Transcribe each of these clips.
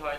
হয়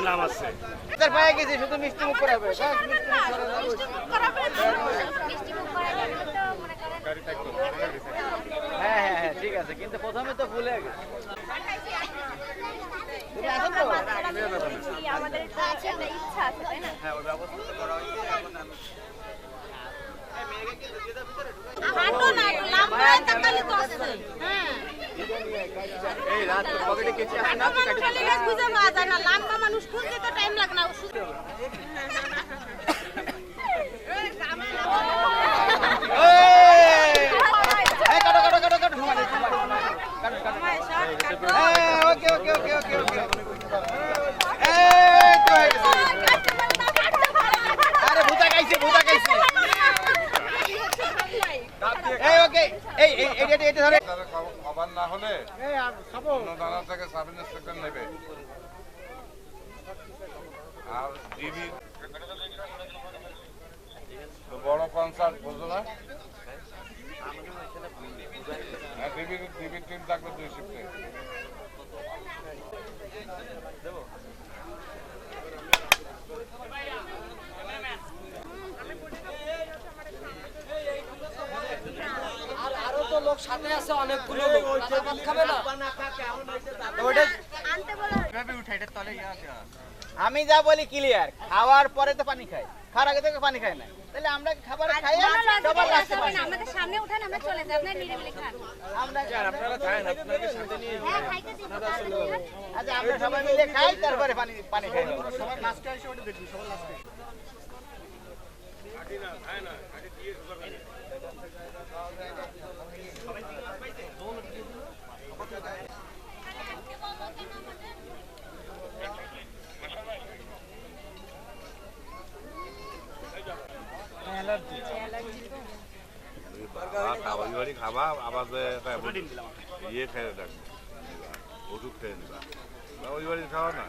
তো নাম আছে। তার পায়ে গেছে শুধু মিষ্টি মুখ করাবে বাস মিষ্টি মুখ করাবে হ্যাঁ হ্যাঁ হ্যাঁ ঠিক আছে কিন্তু প্রথমে তো ভুলে গেছে। তো আমাদের তো। ইচ্ছা আছে তাই না হ্যাঁ ওই ব্যবস্থা তো করা হয়েছে এখন আমি হাঁটো না লম্বা তাকালে তো আছে ওকে ওকে ওকে ওকে ওকে এই ওকে। এই এই এটা এটা- ধরে। না হলে দানা থেকে সাব ইন্সপেক্টর নেবে। আর ডিবি বড় কনসার্ট বুঝলো না? ডিবির ডিবির টিম থাকবে দুই শিফটে আর আরও তো লোক সাথে আছে অনেকগুলো লোক। ভাত খাবে না? ওটা আনতে বলো। আমি যা বলি ক্লিয়ার খাওয়ার পরে তো পানি খাই খাওয়ার আগে থেকে পানি খাই না। তাহলে আমরা খাবার খাই পানি খাই? আমাদের সামনে উঠান আমরা চলে যাই আপনার নিরিবিলি খান। আমরা হ্যাঁ খাইতে আচ্ছা আমরা সবাই মিলে খাই তারপরে পানি পানি খাই। খাবার বাড়ি খাবা আবার ইয়ে খেয়ে রাখবে ওষুধ খেয়ে নিবা ওই বাড়ি খাওয়া না।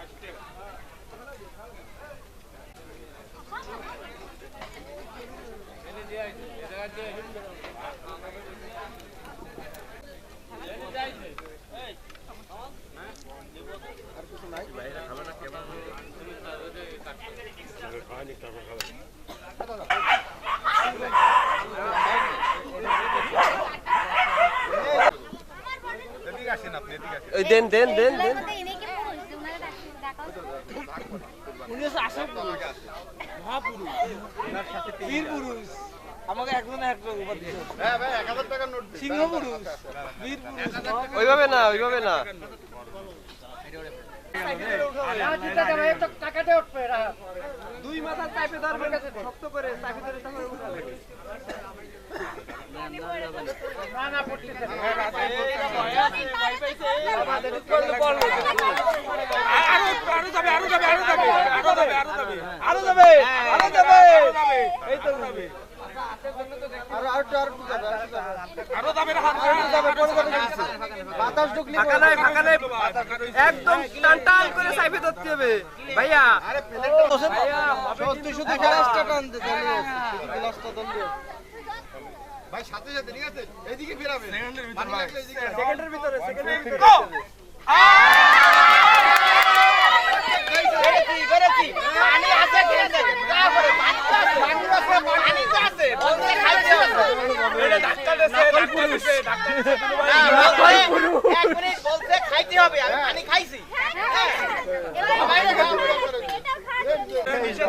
আসেন আপনি দেন দেন দেন দেন। আমাকে একজন একজন উপাধি হ্যাঁ ভাই এক হাজার টাকার নোট সিংহ পুরুষ ওইভাবে না ওইভাবে না। দুই মাথা চাপে ধরবেন শক্ত করে চাপে ধরে তারপরে উঠাবেন। বাতাস ঢুকলি ফাঁকা নাই ফাঁকা নাই একদম টান টান করে চাপে ধরতে হবে। ভাইয়া তুই শুধু গ্লাসটা টান দে গ্লাসটা টান দে ভাই সাথে সাথে ঠিক আছে? এইদিকে ফেরাবে সেকেন্ডের ভিতর সেকেন্ডের ভিতরে সেকেন্ডের ভিতরে বেরেছি বেরেছি পানি আছে খেয়ে দেখেন তারপরে পানি তো আছে পানি তো আছে পানি তো আছে বলতে খাইতে হবে না, বলতে এক মিনিট বলতে খাইতে হবে আমি পানি খাইছি হ্যাঁ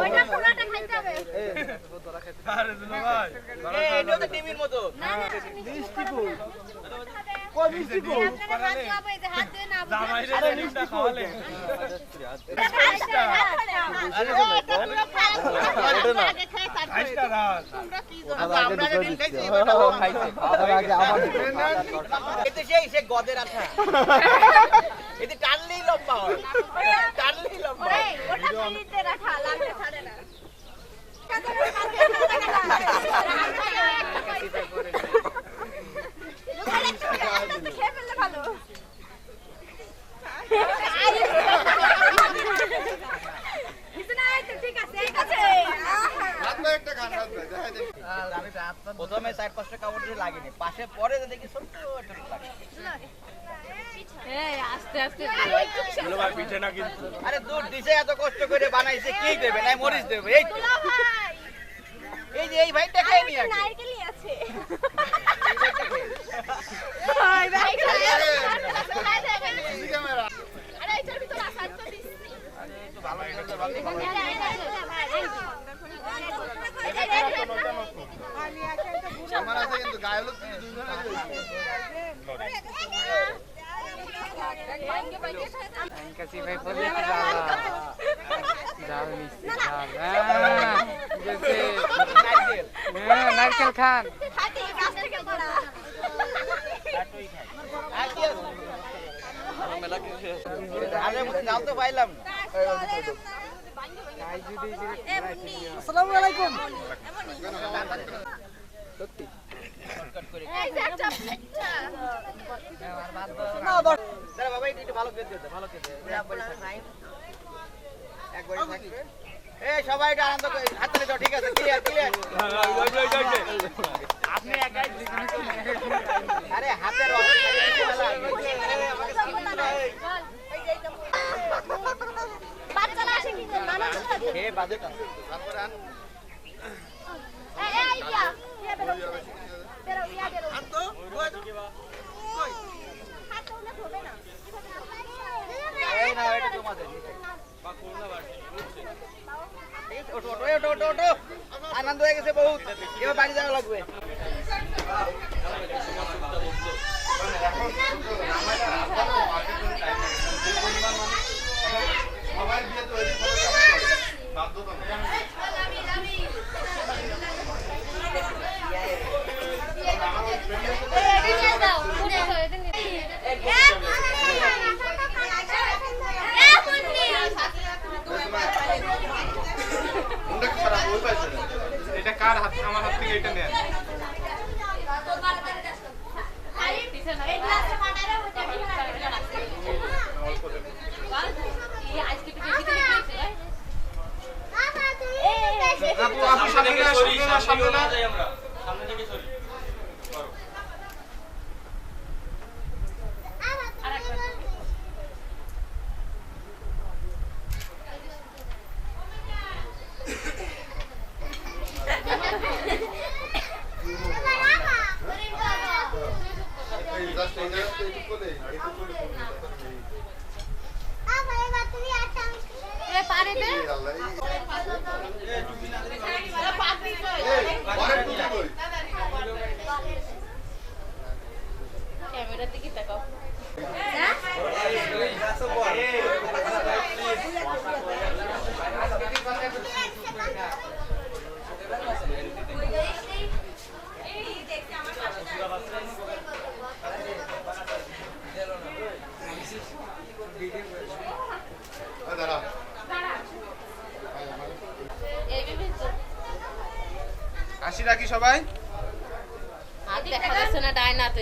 ওইটা পুরোটা খাইতে হবে এই এটাও তো টিভির মতো না না মিষ্টি কই কই মিষ্টি কই আপনারা হাত খাবে যে হাত দিয়ে না জামাই রে মিষ্টি খাওয়ালে আমরা আগে ডিম খাইছি এবারটাও খাইছি এতে সেই সে গদের আঠা এতে টানলেই লম্বা হয় টানলেই লম্বা খেয়ে ফেললে ভালো কিছু না এই তো ঠিক আছে ঠিক আছে হাত ভাই একটা গান হাত ভাই দেখাই দেন প্রথমে চার পাঁচটা কাপড় দিয়ে লাগেনি পাশে পরে দেখি ছোট্ট আরে দুধ দিছে এত কষ্ট করে বানাইছে কি দেবে? নাই মরিচ দেবে। এই তো। ভাই। এই যে এই ভাইটা খেয়ে নি নারকেলই আছে। ক্যামেরা। আরে এটার ভিতরে আসার তো দিচ্ছি ভালো এটা ভালো। কিন্তু নারকেল খান আর কি আরে জাল তো পাইলাম। আসসালামু আলাইকুম আনন্দ দাও ঠিক আছে ক্লিয়ার ক্লিয়ার আপনি একাই আরে রসে ছেড়ে দিতে মেলা। এটা নেন। আপু আপু সামনে সামনে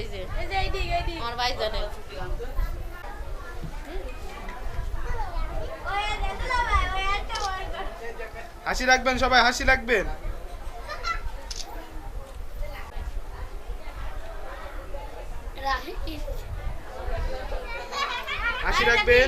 না যে আমার ভাই জানে হাসি রাখবেন সবাই হাসি রাখবেন। হাসি রাখবেন।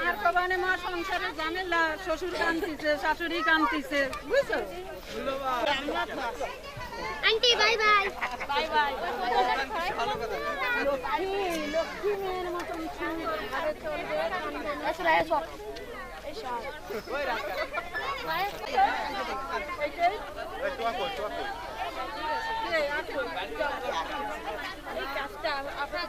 আর কবানে মা সংসারে ঝামেলা শ্বশুর কান্দিছে শাশুড়ি কান্দিছে বুঝছ? Aunty bye bye. Bye bye. Lakshmi মেয়ের মতন আপনার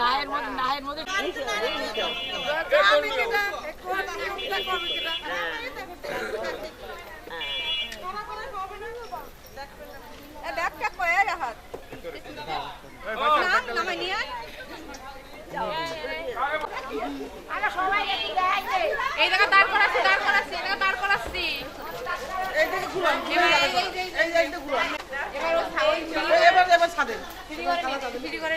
নায়ের মধ্যে নায়ের মধ্যে এই জায়গা দাঁড় করাচ্ছি দাঁড় করাচ্ছি এই জায়গা দাঁড় এবার ও ছাগল ফ্রি করে ফ্রি করে